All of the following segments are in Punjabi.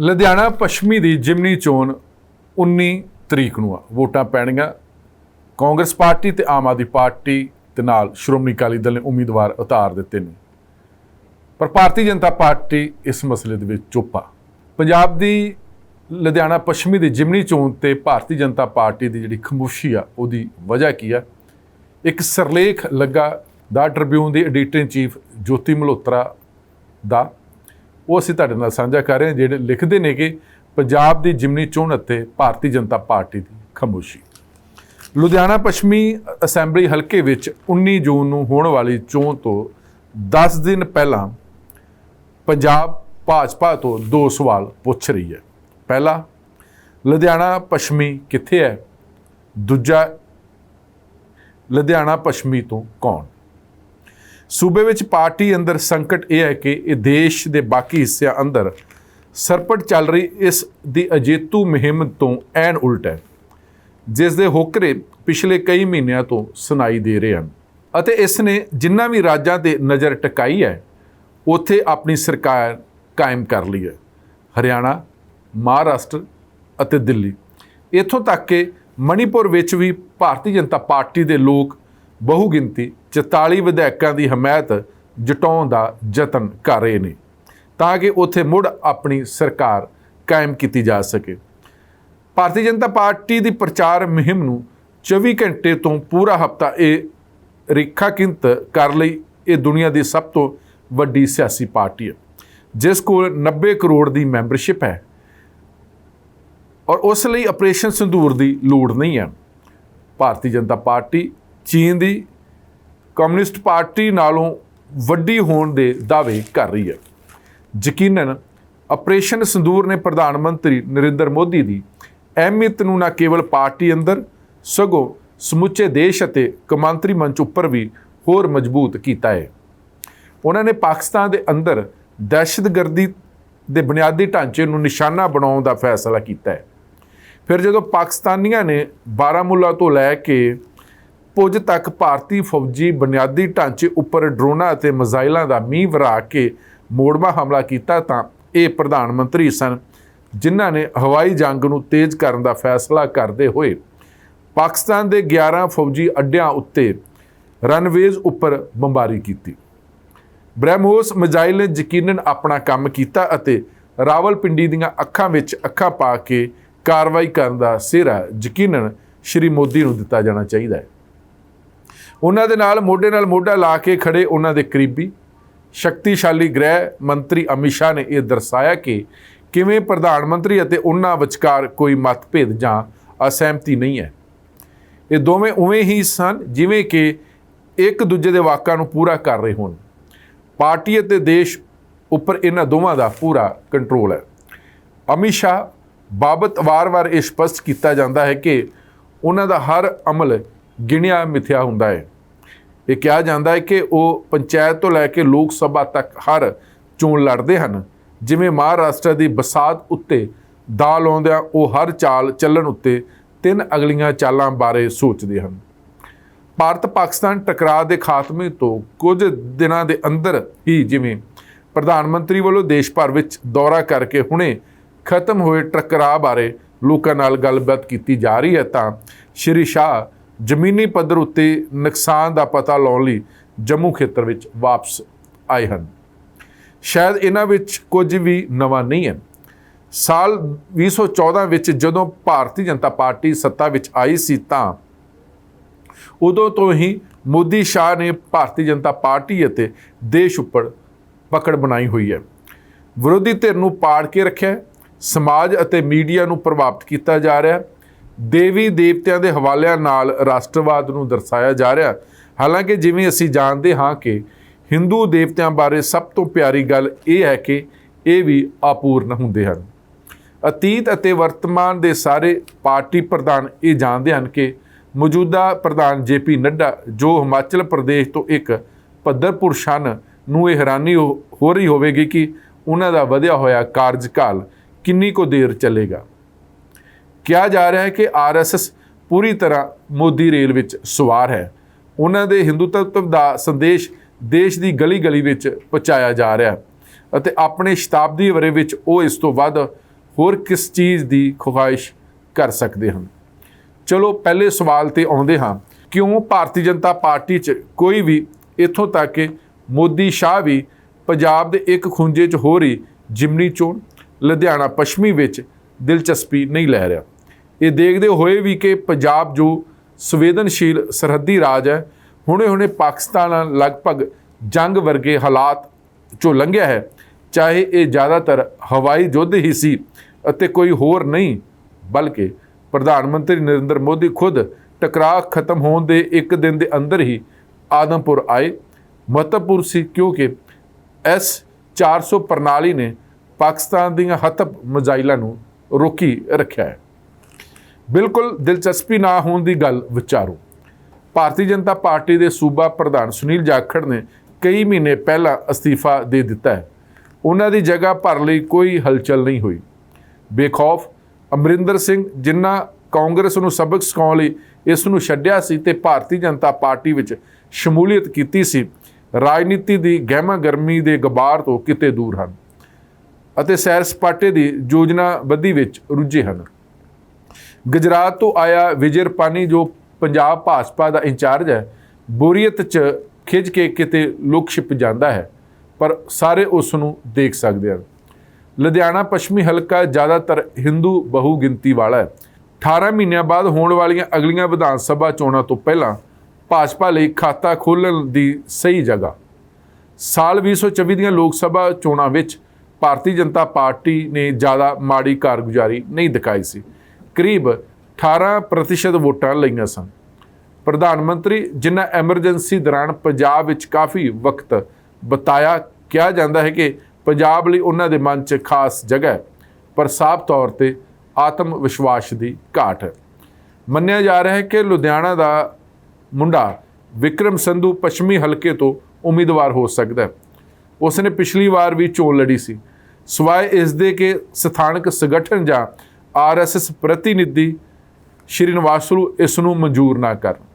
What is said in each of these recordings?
ਲੁਧਿਆਣਾ ਪੱਛਮੀ ਦੀ ਜਿਮਨੀ ਚੋਣ 19 ਤਰੀਕ ਨੂੰ ਆ। ਵੋਟਾਂ ਪੈਣਗੀਆਂ। ਕਾਂਗਰਸ ਪਾਰਟੀ ਤੇ ਆਮ ਆਦਮੀ ਪਾਰਟੀ ਤੇ ਨਾਲ ਸ਼੍ਰੋਮਣੀ ਅਕਾਲੀ ਦਲ ਨੇ ਉਮੀਦਵਾਰ ਉਤਾਰ ਦਿੱਤੇ ਨੇ। ਪਰ ਭਾਰਤੀ ਜਨਤਾ ਪਾਰਟੀ ਇਸ ਮਸਲੇ ਦੇ ਵਿੱਚ ਚੁੱਪ ਆ। ਪੰਜਾਬ ਦੀ ਲੁਧਿਆਣਾ ਪੱਛਮੀ ਦੀ ਜਿਮਨੀ ਚੋਣ ਤੇ ਭਾਰਤੀ ਜਨਤਾ ਪਾਰਟੀ ਦੀ ਜਿਹੜੀ ਖਮੋਸ਼ੀ ਆ, ਉਹਦੀ ਵਜ੍ਹਾ ਕੀ ਆ? ਇੱਕ ਸਰਲੇਖ ਲੱਗਾ the Tribune the editor in chief Jyoti Malhotra ਦਾ ਉਹ ਅਸੀਂ ਤੁਹਾਡੇ ਨਾਲ ਸਾਂਝਾ ਕਰ ਰਹੇ ਹਾਂ, ਜਿਹੜੇ ਲਿਖਦੇ ਨੇ ਕਿ ਪੰਜਾਬ ਦੀ ਜਿਮਨੀ ਚੋਣ ਅਤੇ ਭਾਰਤੀ ਜਨਤਾ ਪਾਰਟੀ ਦੀ ਖਾਮੋਸ਼ੀ। ਲੁਧਿਆਣਾ ਪੱਛਮੀ ਅਸੈਂਬਲੀ ਹਲਕੇ ਵਿੱਚ 19 ਜੂਨ ਨੂੰ ਹੋਣ ਵਾਲੀ ਚੋਣ ਤੋਂ 10 ਦਿਨ ਪਹਿਲਾਂ ਪੰਜਾਬ ਭਾਜਪਾ ਤੋਂ ਦੋ ਸਵਾਲ ਪੁੱਛ ਰਹੀ ਹੈ। ਪਹਿਲਾ, ਲੁਧਿਆਣਾ ਪੱਛਮੀ ਕਿੱਥੇ ਹੈ? ਦੂਜਾ, ਲੁਧਿਆਣਾ ਪੱਛਮੀ ਤੋਂ ਕੌਣ? ਸੂਬੇ ਵਿੱਚ ਪਾਰਟੀ ਅੰਦਰ ਸੰਕਟ ਇਹ ਹੈ ਕਿ ਇਹ ਦੇਸ਼ ਦੇ ਬਾਕੀ ਹਿੱਸਿਆਂ ਅੰਦਰ ਸਰਪਟ ਚੱਲ ਰਹੀ ਇਸ ਦੀ ਅਜੇਤੂ ਮੁਹਿੰਮ ਤੋਂ ਐਨ ਉਲਟ ਹੈ, ਜਿਸ ਦੇ ਹੋਕਰੇ ਪਿਛਲੇ ਕਈ ਮਹੀਨਿਆਂ ਤੋਂ ਸੁਣਾਈ ਦੇ ਰਹੇ ਹਨ। ਅਤੇ ਇਸ ਨੇ ਜਿੰਨਾ ਵੀ ਰਾਜਾਂ ਤੇ ਨਜ਼ਰ ਟਿਕਾਈ ਹੈ, ਉੱਥੇ ਆਪਣੀ ਸਰਕਾਰ ਕਾਇਮ ਕਰ ਲਈ ਹੈ, ਹਰਿਆਣਾ, ਮਹਾਰਾਸ਼ਟਰ ਅਤੇ ਦਿੱਲੀ। ਇੱਥੋਂ ਤੱਕ ਕਿ ਮਣੀਪੁਰ ਵਿੱਚ ਵੀ ਭਾਰਤੀ ਜਨਤਾ ਪਾਰਟੀ ਦੇ ਲੋਕ ਬਹੁਗਿਣਤੀ 44 ਵਿਧਾਇਕਾਂ ਦੀ ਹਮਾਇਤ ਜਟਾਉਣ ਦਾ ਯਤਨ ਕਰ ਰਹੇ ਨੇ, ਤਾਂ ਕਿ ਉੱਥੇ ਮੁੜ ਆਪਣੀ ਸਰਕਾਰ ਕਾਇਮ ਕੀਤੀ ਜਾ ਸਕੇ। ਭਾਰਤੀ ਜਨਤਾ ਪਾਰਟੀ ਦੀ ਪ੍ਰਚਾਰ ਮੁਹਿੰਮ ਨੂੰ 24 ਘੰਟੇ ਤੋਂ ਪੂਰਾ ਹਫਤਾ ਇਹ ਰੇਖਾਕਿੰਤ ਕਰ ਲਈ, ਇਹ ਦੁਨੀਆ ਦੀ ਸਭ ਤੋਂ ਵੱਡੀ ਸਿਆਸੀ ਪਾਰਟੀ ਹੈ, ਜਿਸ ਕੋਲ 90 ਕਰੋੜ ਦੀ ਮੈਂਬਰਸ਼ਿਪ ਹੈ ਔਰ ਉਸ ਲਈ ਆਪਰੇਸ਼ਨ ਸੰਧੂਰ ਦੀ ਲੋੜ ਨਹੀਂ ਹੈ। ਭਾਰਤੀ ਜਨਤਾ ਪਾਰਟੀ ਚੀਨ ਦੀ ਕਮਿਊਨਿਸਟ ਪਾਰਟੀ ਨਾਲੋਂ ਵੱਡੀ ਹੋਣ ਦੇ ਦਾਅਵੇ ਕਰ ਰਹੀ ਹੈ। ਯਕੀਨਨ ਆਪਰੇਸ਼ਨ ਸੰਦੂਰ ਨੇ ਪ੍ਰਧਾਨ ਮੰਤਰੀ ਨਰਿੰਦਰ ਮੋਦੀ ਦੀ ਅਹਿਮੀਅਤ ਨੂੰ ਨਾ ਕੇਵਲ ਪਾਰਟੀ ਅੰਦਰ, ਸਗੋਂ ਸਮੁੱਚੇ ਦੇਸ਼ ਅਤੇ ਕਮਾਂਤਰੀ ਮੰਚ ਉੱਪਰ ਵੀ ਹੋਰ ਮਜ਼ਬੂਤ ਕੀਤਾ ਹੈ। ਉਹਨਾਂ ਨੇ ਪਾਕਿਸਤਾਨ ਦੇ ਅੰਦਰ ਦਹਿਸ਼ਤਗਰਦੀ ਦੇ ਬੁਨਿਆਦੀ ਢਾਂਚੇ ਨੂੰ ਨਿਸ਼ਾਨਾ ਬਣਾਉਣ ਦਾ ਫੈਸਲਾ ਕੀਤਾ ਹੈ। ਫਿਰ ਜਦੋਂ ਪਾਕਿਸਤਾਨੀਆਂ ਨੇ ਬਾਰਾਮੂਲਾ ਤੋਂ ਲੈ ਕੇ ਪੁੱਜ ਤੱਕ ਭਾਰਤੀ ਫੌਜੀ ਬੁਨਿਆਦੀ ਢਾਂਚੇ ਉੱਪਰ ਡਰੋਨਾਂ ਅਤੇ ਮਿਜ਼ਾਈਲਾਂ ਦਾ ਮੀਂਹ ਵਰਾ ਕੇ ਮੋੜਵਾ ਹਮਲਾ ਕੀਤਾ ਤਾਂ ਇਹ ਪ੍ਰਧਾਨ ਮੰਤਰੀ ਸਨ, ਜਿਨ੍ਹਾਂ ਨੇ ਹਵਾਈ ਜੰਗ ਨੂੰ ਤੇਜ਼ ਕਰਨ ਦਾ ਫੈਸਲਾ ਕਰਦੇ ਹੋਏ ਪਾਕਿਸਤਾਨ ਦੇ 11 ਫੌਜੀ ਅੱਡਿਆਂ ਉੱਤੇ ਰਨਵੇਜ਼ ਉੱਪਰ ਬੰਬਾਰੀ ਕੀਤੀ। ਬ੍ਰਹਮੋਸ ਮਿਜ਼ਾਈਲ ਨੇ ਯਕੀਨਨ ਆਪਣਾ ਕੰਮ ਕੀਤਾ ਅਤੇ ਰਾਵਲਪਿੰਡੀ ਦੀਆਂ ਅੱਖਾਂ ਵਿੱਚ ਅੱਖਾਂ ਪਾ ਕੇ ਕਾਰਵਾਈ ਕਰਨ ਦਾ ਸਿਹਰਾ ਯਕੀਨਨ ਸ਼੍ਰੀ ਮੋਦੀ ਨੂੰ ਦਿੱਤਾ ਜਾਣਾ ਚਾਹੀਦਾ ਹੈ। ਉਹਨਾਂ ਦੇ ਨਾਲ, ਮੋਢੇ ਨਾਲ ਮੋਢਾ ਲਾ ਕੇ ਖੜੇ ਉਹਨਾਂ ਦੇ ਕਰੀਬੀ ਸ਼ਕਤੀਸ਼ਾਲੀ ਗ੍ਰਹਿ ਮੰਤਰੀ ਅਮਿਤ ਸ਼ਾਹ ਨੇ ਇਹ ਦਰਸਾਇਆ ਕਿ ਕਿਵੇਂ ਪ੍ਰਧਾਨ ਮੰਤਰੀ ਅਤੇ ਉਹਨਾਂ ਵਿਚਕਾਰ ਕੋਈ ਮਤਭੇਦ ਜਾਂ ਅਸਹਿਮਤੀ ਨਹੀਂ ਹੈ। ਇਹ ਦੋਵੇਂ ਉਵੇਂ ਹੀ ਸਨ ਜਿਵੇਂ ਕਿ ਇੱਕ ਦੂਜੇ ਦੇ ਵਾਕਾਂ ਨੂੰ ਪੂਰਾ ਕਰ ਰਹੇ ਹੋਣ। ਪਾਰਟੀ ਅਤੇ ਦੇਸ਼ ਉੱਪਰ ਇਹਨਾਂ ਦੋਵਾਂ ਦਾ ਪੂਰਾ ਕੰਟਰੋਲ ਹੈ। ਅਮਿਤ ਸ਼ਾਹ ਬਾਬਤ ਵਾਰ-ਵਾਰ ਇਹ ਸਪਸ਼ਟ ਕੀਤਾ ਜਾਂਦਾ ਹੈ ਕਿ ਉਹਨਾਂ ਦਾ ਹਰ ਅਮਲ ਗਿਣਿਆ ਮਿਥਿਆ ਹੁੰਦਾ ਹੈ। ਇਹ ਕਿਹਾ ਜਾਂਦਾ ਹੈ ਕਿ ਉਹ ਪੰਚਾਇਤ ਤੋਂ ਲੈ ਕੇ ਲੋਕ ਸਭਾ ਤੱਕ ਹਰ ਚੋਣ ਲੜਦੇ ਹਨ। ਜਿਵੇਂ ਮਹਾਰਾਸ਼ਟਰ ਦੀ ਬਸਾਤ ਉੱਤੇ ਦਾ ਲਾਉਂਦਿਆਂ ਉਹ ਹਰ ਚਾਲ ਚੱਲਣ ਉੱਤੇ ਤਿੰਨ ਅਗਲੀਆਂ ਚਾਲਾਂ ਬਾਰੇ ਸੋਚਦੇ ਹਨ। ਭਾਰਤ ਪਾਕਿਸਤਾਨ ਟਕਰਾਅ ਦੇ ਖਾਤਮੇ ਤੋਂ ਕੁਝ ਦਿਨਾਂ ਦੇ ਅੰਦਰ ਹੀ ਜਿਵੇਂ ਪ੍ਰਧਾਨ ਮੰਤਰੀ ਵੱਲੋਂ ਦੇਸ਼ ਭਰ ਵਿੱਚ ਦੌਰਾ ਕਰਕੇ ਹੁਣੇ ਖਤਮ ਹੋਏ ਟਕਰਾਅ ਬਾਰੇ ਲੋਕਾਂ ਨਾਲ ਗੱਲਬਾਤ ਕੀਤੀ ਜਾ ਰਹੀ ਹੈ ਤਾਂ ਸ਼੍ਰੀ ਸ਼ਾਹ ਜ਼ਮੀਨੀ ਪੱਧਰ ਉੱਤੇ ਨੁਕਸਾਨ ਦਾ ਪਤਾ ਲਾਉਣ ਲਈ ਜੰਮੂ ਖੇਤਰ ਵਿੱਚ ਵਾਪਸ ਆਏ ਹਨ। ਸ਼ਾਇਦ ਇਹਨਾਂ ਵਿੱਚ ਕੁਝ ਵੀ ਨਵਾਂ ਨਹੀਂ ਹੈ। ਸਾਲ 2014 ਵਿੱਚ ਜਦੋਂ ਭਾਰਤੀ ਜਨਤਾ ਪਾਰਟੀ ਸੱਤਾ ਵਿੱਚ ਆਈ ਸੀ ਤਾਂ ਉਦੋਂ ਤੋਂ ਹੀ ਮੋਦੀ ਸ਼ਾਹ ਨੇ ਭਾਰਤੀ ਜਨਤਾ ਪਾਰਟੀ ਅਤੇ ਦੇਸ਼ ਉੱਪਰ ਪਕੜ ਬਣਾਈ ਹੋਈ ਹੈ। ਵਿਰੋਧੀ ਧਿਰ ਨੂੰ ਪਾੜ ਕੇ ਰੱਖਿਆ ਸਮਾਜ ਅਤੇ ਮੀਡੀਆ ਨੂੰ ਪ੍ਰਭਾਵਿਤ ਕੀਤਾ ਜਾ ਰਿਹਾ ਹੈ, ਦੇਵੀ ਦੇਵਤਿਆਂ ਦੇ ਹਵਾਲਿਆਂ ਨਾਲ ਰਾਸ਼ਟਰਵਾਦ ਨੂੰ ਦਰਸਾਇਆ ਜਾ ਰਿਹਾ ਹਾਲਾਂਕਿ ਜਿਵੇਂ ਅਸੀਂ ਜਾਣਦੇ ਹਾਂ ਕਿ ਹਿੰਦੂ ਦੇਵਤਿਆਂ ਬਾਰੇ ਸਭ ਤੋਂ ਪਿਆਰੀ ਗੱਲ ਇਹ ਹੈ ਕਿ ਇਹ ਵੀ ਅਪੂਰਨ ਹੁੰਦੇ ਹਨ। ਅਤੀਤ ਅਤੇ ਵਰਤਮਾਨ ਦੇ ਸਾਰੇ ਪਾਰਟੀ ਪ੍ਰਧਾਨ ਇਹ ਜਾਣਦੇ ਹਨ ਕਿ ਮੌਜੂਦਾ ਪ੍ਰਧਾਨ ਜੇਪੀ ਨੱਡਾ, ਜੋ ਹਿਮਾਚਲ ਪ੍ਰਦੇਸ਼ ਤੋਂ ਇੱਕ ਪੱਧਰ ਪੁਰਸ਼ ਹਨ, ਨੂੰ ਇਹ ਹੈਰਾਨੀ ਹੋ ਹੋ ਰਹੀ ਹੋਵੇਗੀ ਕਿ ਉਹਨਾਂ ਦਾ ਵਧਿਆ ਹੋਇਆ ਕਾਰਜਕਾਲ ਕਿੰਨੀ ਕੁ ਦੇਰ ਚੱਲੇਗਾ। ਕਿਹਾ ਜਾ ਰਿਹਾ ਹੈ ਕਿ ਆਰਐਸਐਸ ਪੂਰੀ ਤਰ੍ਹਾਂ ਮੋਦੀ ਰੇਲ ਵਿੱਚ ਸਵਾਰ ਹੈ। ਉਹਨਾਂ ਦੇ ਹਿੰਦੂਤਵ ਦਾ ਸੰਦੇਸ਼ ਦੇਸ਼ ਦੀ ਗਲੀ ਗਲੀ ਵਿੱਚ ਪਹੁੰਚਾਇਆ ਜਾ ਰਿਹਾ ਹੈ ਅਤੇ ਆਪਣੇ ਸ਼ਤਾਬਦੀ ਵਰੇ ਵਿੱਚ ਉਹ ਇਸ ਤੋਂ ਵੱਧ ਹੋਰ ਕਿਸ ਚੀਜ਼ ਦੀ ਖੁਆਇਸ਼ ਕਰ ਸਕਦੇ ਹਨ? ਚਲੋ, ਪਹਿਲੇ ਸਵਾਲ ਤੇ ਆਉਂਦੇ ਹਾਂ। ਕਿਉਂ ਭਾਰਤੀ ਜਨਤਾ ਪਾਰਟੀ 'ਚ ਕੋਈ ਵੀ ਇੱਥੋਂ ਤੱਕ ਕਿ ਮੋਦੀ ਸ਼ਾਹ ਵੀ ਪੰਜਾਬ ਦੇ ਇੱਕ ਖੁੰਝੇ 'ਚ ਹੋ ਰਹੀ ਜਿਮਨੀ ਚੋਣ ਲੁਧਿਆਣਾ ਪੱਛਮੀ ਵਿੱਚ ਦਿਲਚਸਪੀ ਨਹੀਂ ਲੈ ਰਿਹਾ? ਇਹ ਦੇਖਦੇ ਹੋਏ ਵੀ ਕਿ ਪੰਜਾਬ ਜੋ ਸੰਵੇਦਨਸ਼ੀਲ ਸਰਹੱਦੀ ਰਾਜ ਹੈ, ਹੁਣੇ-ਹੁਣੇ ਪਾਕਿਸਤਾਨ ਨਾਲ ਲਗਭਗ ਜੰਗ ਵਰਗੇ ਹਾਲਾਤ ਚੋਂ ਲੰਘਿਆ ਹੈ। ਚਾਹੇ ਇਹ ਜ਼ਿਆਦਾਤਰ ਹਵਾਈ ਯੁੱਧ ਹੀ ਸੀ ਅਤੇ ਕੋਈ ਹੋਰ ਨਹੀਂ, ਬਲਕਿ ਪ੍ਰਧਾਨ ਮੰਤਰੀ ਨਰਿੰਦਰ ਮੋਦੀ ਖੁਦ ਟਕਰਾਅ ਖਤਮ ਹੋਣ ਦੇ ਇੱਕ ਦਿਨ ਦੇ ਅੰਦਰ ਹੀ ਆਦਮਪੁਰ ਆਏ। ਮਹੱਤਵਪੂਰਨ ਸੀ ਕਿਉਂਕਿ ਐਸ 400 ਪ੍ਰਣਾਲੀ ਨੇ ਪਾਕਿਸਤਾਨ ਦੀਆਂ ਹਤਬ ਮਜ਼ਾਈਲਾਂ ਨੂੰ ਰੋਕੀ ਰੱਖਿਆ ਹੈ। ਬਿਲਕੁਲ ਦਿਲਚਸਪੀ ਨਾ ਹੋਣ ਦੀ ਗੱਲ ਵਿਚਾਰੋ। ਭਾਰਤੀ ਜਨਤਾ ਪਾਰਟੀ ਦੇ ਸੂਬਾ ਪ੍ਰਧਾਨ ਸੁਨੀਲ ਜਾਖੜ ਨੇ ਕਈ ਮਹੀਨੇ ਪਹਿਲਾਂ ਅਸਤੀਫਾ ਦੇ ਦਿੱਤਾ ਹੈ। ਉਹਨਾਂ ਦੀ ਜਗ੍ਹਾ ਭਰ ਲਈ ਕੋਈ ਹਲਚਲ ਨਹੀਂ ਹੋਈ। ਬੇਖੌਫ ਅਮਰਿੰਦਰ ਸਿੰਘ ਜਿਨ੍ਹਾਂ ਕਾਂਗਰਸ ਨੂੰ ਸਬਕ ਸਿਖਾਉਣ ਲਈ ਇਸ ਨੂੰ ਛੱਡਿਆ ਸੀ ਤੇ ਭਾਰਤੀ ਜਨਤਾ ਪਾਰਟੀ ਵਿੱਚ ਸ਼ਮੂਲੀਅਤ ਕੀਤੀ ਸੀ, ਰਾਜਨੀਤੀ ਦੀ ਗਹਿਮਾ ਗਰਮੀ ਦੇ ਗਬਾਰ ਤੋਂ ਕਿਤੇ ਦੂਰ ਹਨ ਅਤੇ ਸੈਰ ਸਪਾਟੇ ਦੀ ਯੋਜਨਾਬੱਧੀ ਵਿੱਚ ਰੁੱਝੇ ਹਨ। ਗੁਜਰਾਤ ਤੋਂ ਆਇਆ ਵਿਜੇ ਰਪਾਨੀ ਜੋ ਪੰਜਾਬ ਭਾਜਪਾ ਦਾ ਇੰਚਾਰਜ ਹੈ, ਬੋਰੀਅਤ 'ਚ ਖਿੱਚ ਕੇ ਕਿਤੇ ਲੁਕ ਛਿਪ ਜਾਂਦਾ ਹੈ, ਪਰ ਸਾਰੇ ਉਸ ਨੂੰ ਦੇਖ ਸਕਦੇ ਹਨ। ਲੁਧਿਆਣਾ ਪੱਛਮੀ ਹਲਕਾ ਜ਼ਿਆਦਾਤਰ ਹਿੰਦੂ ਬਹੁ ਗਿਣਤੀ ਵਾਲਾ ਹੈ। 18 ਮਹੀਨਿਆਂ ਬਾਅਦ ਹੋਣ ਵਾਲੀਆਂ ਅਗਲੀਆਂ ਵਿਧਾਨ ਸਭਾ ਚੋਣਾਂ ਤੋਂ ਪਹਿਲਾਂ ਭਾਜਪਾ ਲਈ ਖਾਤਾ ਖੋਲ੍ਹਣ ਦੀ ਸਹੀ ਜਗ੍ਹਾ। ਸਾਲ 2024 ਦੀਆਂ ਲੋਕ ਸਭਾ ਚੋਣਾਂ ਵਿੱਚ ਭਾਰਤੀ ਜਨਤਾ ਪਾਰਟੀ ਨੇ ਜ਼ਿਆਦਾ ਮਾੜੀ ਕਾਰਗੁਜ਼ਾਰੀ ਨਹੀਂ ਦਿਖਾਈ ਸੀ। ਕਰੀਬ 18% ਵੋਟਾਂ ਲਈਆਂ ਸਨ। ਪ੍ਰਧਾਨ ਮੰਤਰੀ, ਜਿਨ੍ਹਾਂ ਐਮਰਜੈਂਸੀ ਦੌਰਾਨ ਪੰਜਾਬ ਵਿੱਚ ਕਾਫੀ ਵਕਤ ਬਤਾਇਆ, ਕਿਹਾ ਜਾਂਦਾ ਹੈ ਕਿ ਪੰਜਾਬ ਲਈ ਉਹਨਾਂ ਦੇ ਮਨ 'ਚ ਖਾਸ ਜਗ੍ਹਾ ਹੈ, ਪਰ ਸਾਫ਼ ਤੌਰ ਤੇ ਆਤਮ ਵਿਸ਼ਵਾਸ ਦੀ ਘਾਟ ਹੈ। ਮੰਨਿਆ ਜਾ ਰਿਹਾ ਹੈ ਕਿ ਲੁਧਿਆਣਾ ਦਾ ਮੁੰਡਾ ਵਿਕਰਮ ਸੰਧੂ ਪੱਛਮੀ ਹਲਕੇ ਤੋਂ ਉਮੀਦਵਾਰ ਹੋ ਸਕਦਾ ਹੈ। ਉਸ ਪਿਛਲੀ ਵਾਰ ਵੀ ਚੋਣ ਲੜੀ ਸੀ। ਸਵਾਏ ਇਸ ਦੇ ਕਿ ਸਥਾਨਕ ਸੰਗਠਨ ਜਾਂ ਆਰਐਸਐਸ ਪ੍ਰਤੀਨਿਧੀ ਸ਼੍ਰੀ ਨਿਵਾਸਲੂ ਇਸ ਨੂੰ ਮਨਜ਼ੂਰ ਨਾ ਕਰਨ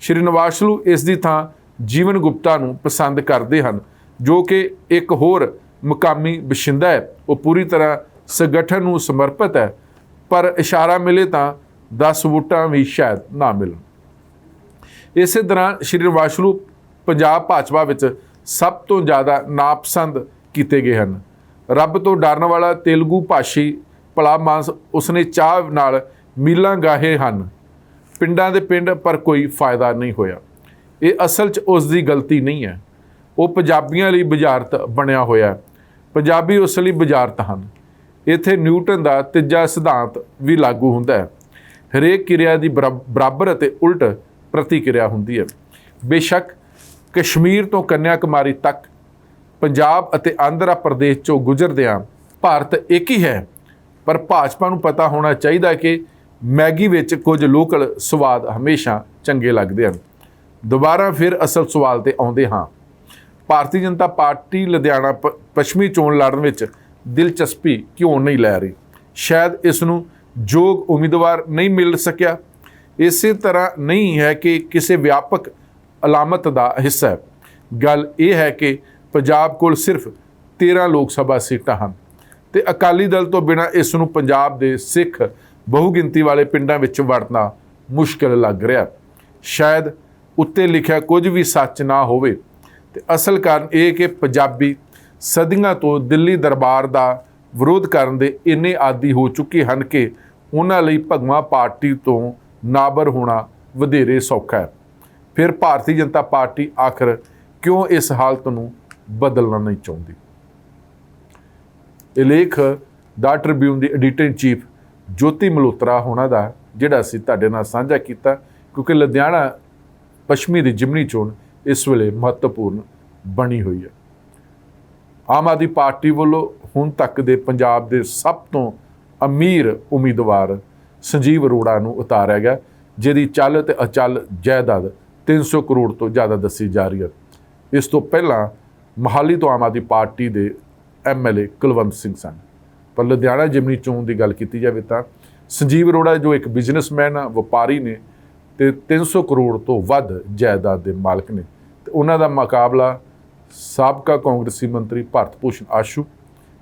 ਸ਼੍ਰੀ ਨਿਵਾਸਲੂ ਇਸ ਦੀ ਥਾਂ ਜੀਵਨ ਗੁਪਤਾ ਨੂੰ ਪਸੰਦ ਕਰਦੇ ਹਨ, ਜੋ ਕਿ ਇੱਕ ਹੋਰ ਮੁਕਾਮੀ ਬਸ਼ਿੰਦਾ ਹੈ। ਉਹ ਪੂਰੀ ਤਰ੍ਹਾਂ ਸੰਗਠਨ ਨੂੰ ਸਮਰਪਿਤ ਹੈ, ਪਰ ਇਸ਼ਾਰਾ ਮਿਲੇ ਤਾਂ 10 ਵੋਟਾਂ ਵੀ ਸ਼ਾਇਦ ਨਾ ਮਿਲਣ। ਇਸੇ ਦੌਰਾਨ ਸ਼੍ਰੀ ਨਿਵਾਸਲੂ ਪੰਜਾਬ ਭਾਜਪਾ ਵਿੱਚ ਸਭ ਤੋਂ ਜ਼ਿਆਦਾ ਨਾਪਸੰਦ ਕੀਤੇ ਗਏ ਹਨ। ਰੱਬ ਤੋਂ ਡਰਨ ਵਾਲਾ ਤੇਲਗੂ ਭਾਸ਼ੀ ਭਲਾ ਮਾਨਸ ਉਸਨੇ ਚਾਹ ਨਾਲ ਮੀਲਾਂ ਗਾਹੇ ਹਨ। ਪਿੰਡਾਂ ਦੇ ਪਿੰਡ ਪਰ ਕੋਈ ਫਾਇਦਾ ਨਹੀਂ ਹੋਇਆ। ਇਹ ਅਸਲ 'ਚ ਉਸ ਦੀ ਗਲਤੀ ਨਹੀਂ ਹੈ। ਉਹ ਪੰਜਾਬੀਆਂ ਲਈ ਬੁਝਾਰਤ ਬਣਿਆ ਹੋਇਆ ਪੰਜਾਬੀ ਉਸ ਲਈ ਬੁਝਾਰਤ ਹਨ। ਇੱਥੇ ਨਿਊਟਨ ਦਾ ਤੀਜਾ ਸਿਧਾਂਤ ਵੀ ਲਾਗੂ ਹੁੰਦਾ ਹੈ। ਹਰੇਕ ਕਿਰਿਆ ਦੀ ਬਰਾ- ਬਰਾਬਰ ਅਤੇ ਉਲਟ ਪ੍ਰਤੀਕਿਰਿਆ ਹੁੰਦੀ ਹੈ। ਬੇਸ਼ੱਕ ਕਸ਼ਮੀਰ ਤੋਂ ਕੰਨਿਆ ਕੁਮਾਰੀ ਤੱਕ ਪੰਜਾਬ ਅਤੇ ਆਂਧਰਾ ਪ੍ਰਦੇਸ਼ ਚੋਂ ਗੁਜ਼ਰਦਿਆਂ ਭਾਰਤ ਇੱਕ ਹੀ ਹੈ। ਪਰ ਭਾਜਪਾ ਨੂੰ ਪਤਾ ਹੋਣਾ ਚਾਹੀਦਾ ਕਿ ਮੈਗੀ ਵਿੱਚ ਕੁਝ ਲੋਕਲ ਸਵਾਦ ਹਮੇਸ਼ਾ ਚੰਗੇ ਲੱਗਦੇ ਹਨ। ਦੁਬਾਰਾ ਫਿਰ ਅਸਲ ਸਵਾਲ ਤੇ ਆਉਂਦੇ ਹਾਂ। ਭਾਰਤੀ ਜਨਤਾ ਪਾਰਟੀ ਲੁਧਿਆਣਾ ਪ- ਪੱਛਮੀ ਚੋਣ ਲੜਨ ਵਿੱਚ ਦਿਲਚਸਪੀ ਕਿਉਂ ਨਹੀਂ ਲੈ ਰਹੀ? ਸ਼ਾਇਦ ਇਸ ਨੂੰ ਯੋਗ ਉਮੀਦਵਾਰ ਨਹੀਂ ਮਿਲ ਸਕਿਆ। ਇਸੇ ਤਰ੍ਹਾਂ ਨਹੀਂ ਹੈ ਕਿ ਕਿਸੇ ਵਿਆਪਕ ਅਲਾਮਤ ਦਾ ਹਿੱਸਾ ਹੈ। ਗੱਲ ਇਹ ਹੈ ਕਿ ਪੰਜਾਬ ਕੋਲ ਸਿਰਫ 13 ਲੋਕ ਸਭਾ ਸੀਟਾਂ ਹਨ। ਤੇ ਅਕਾਲੀ ਦਲ ਤੋਂ ਬਿਨਾਂ ਇਸ ਨੂੰ ਪੰਜਾਬ ਦੇ ਸਿੱਖ ਬਹੁਗਿਣਤੀ ਵਾਲੇ ਪਿੰਡਾਂ ਵਿੱਚ ਵੜਨਾ ਮੁਸ਼ਕਲ ਲੱਗ ਰਿਹਾ। ਸ਼ਾਇਦ ਉੱਤੇ ਲਿਖਿਆ ਕੁਝ ਵੀ ਸੱਚ ਨਾ ਹੋਵੇ। ਤੇ ਅਸਲ ਕਾਰਨ ਇਹ ਕਿ ਪੰਜਾਬੀ ਸਦੀਆਂ ਤੋਂ ਦਿੱਲੀ ਦਰਬਾਰ ਦਾ ਵਿਰੋਧ ਕਰਨ ਦੇ ਇੰਨੇ ਆਦੀ ਹੋ ਚੁੱਕੇ ਹਨ ਕਿ ਉਹਨਾਂ ਲਈ ਭਗਵਾ ਪਾਰਟੀ ਤੋਂ ਨਾਬਰ ਹੋਣਾ ਵਧੇਰੇ ਸੌਖਾ ਹੈ। ਫਿਰ ਭਾਰਤੀ ਜਨਤਾ ਪਾਰਟੀ ਆਖਰ ਕਿਉਂ ਇਸ ਹਾਲਤ ਨੂੰ ਬਦਲਣਾ ਨਹੀਂ ਚਾਹੁੰਦੀ? ਇਹ ਲੇਖ the Tribune the editor in chief Jyoti Malhotra ਹੋਣਾ ਦਾ, ਜਿਹੜਾ ਅਸੀਂ ਤੁਹਾਡੇ ਨਾਲ ਸਾਂਝਾ ਕੀਤਾ, ਕਿਉਂਕਿ ਲੁਧਿਆਣਾ ਪੱਛਮੀ ਦੀ ਜਿਮਨੀ ਚੋਣ ਇਸ ਵੇਲੇ ਮਹੱਤਵਪੂਰਨ ਬਣੀ ਹੋਈ ਹੈ। ਆਮ ਆਦਮੀ ਪਾਰਟੀ ਵੱਲੋਂ ਹੁਣ ਤੱਕ ਦੇ ਪੰਜਾਬ ਦੇ ਸਭ ਤੋਂ ਅਮੀਰ ਉਮੀਦਵਾਰ ਸੰਜੀਵ ਅਰੋੜਾ ਨੂੰ ਉਤਾਰਿਆ ਗਿਆ, ਜਿਹਦੀ ਚੱਲ ਤੇ ਅਚਲ ਜਾਇਦਾਦ 300 ਕਰੋੜ ਤੋਂ ਜ਼ਿਆਦਾ ਦੱਸੀ ਜਾ ਰਹੀ ਹੈ। ਇਸ ਤੋਂ ਪਹਿਲਾਂ ਮਹਾਲੀ ਤੋਂ ਆਮ ਆਦਮੀ ਪਾਰਟੀ ਦੇ ਐਮਐਲਏ ਕੁਲਵੰਤ ਸਿੰਘ ਸਨ। ਪਰ ਲੁਧਿਆਣਾ ਜਿਮਨੀ ਚੋਣ ਦੀ ਗੱਲ ਕੀਤੀ ਜਾਵੇ ਤਾਂ ਸੰਜੀਵ ਅਰੋੜਾ ਜੋ ਇੱਕ ਬਿਜ਼ਨਸਮੈਨ ਆ, ਵਪਾਰੀ ਨੇ ਤੇ 300 ਕਰੋੜ ਤੋਂ ਵੱਧ ਜਾਇਦਾਦ ਦੇ ਮਾਲਕ ਨੇ ਤੇ ਉਹਨਾਂ ਦਾ ਮੁਕਾਬਲਾ ਸਾਬਕਾ ਕਾਂਗਰਸੀ ਮੰਤਰੀ ਭਾਰਤ ਭੂਸ਼ਣ ਆਸ਼ੂ,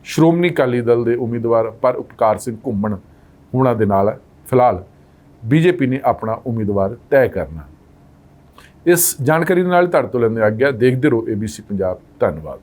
ਸ਼੍ਰੋਮਣੀ ਅਕਾਲੀ ਦਲ ਦੇ ਉਮੀਦਵਾਰ ਪਰ ਉਪਕਾਰ ਸਿੰਘ ਘੁੰਮਣ ਹੋਣਾ ਦੇ ਨਾਲ ਹੈ ਫਿਲਹਾਲ ਬੀਜੇਪੀ ਨੇ ਆਪਣਾ ਉਮੀਦਵਾਰ ਤੈਅ ਕਰਨਾ। ਇਸ ਜਾਣਕਾਰੀ ਦੇ ਨਾਲ ਤੁਹਾਡੇ ਤੋਂ ਲੈਂਦੇ ਆ ਗਿਆ ਦੇਖਦੇ ਰਹੋ ABC ਪੰਜਾਬ। ਧੰਨਵਾਦ।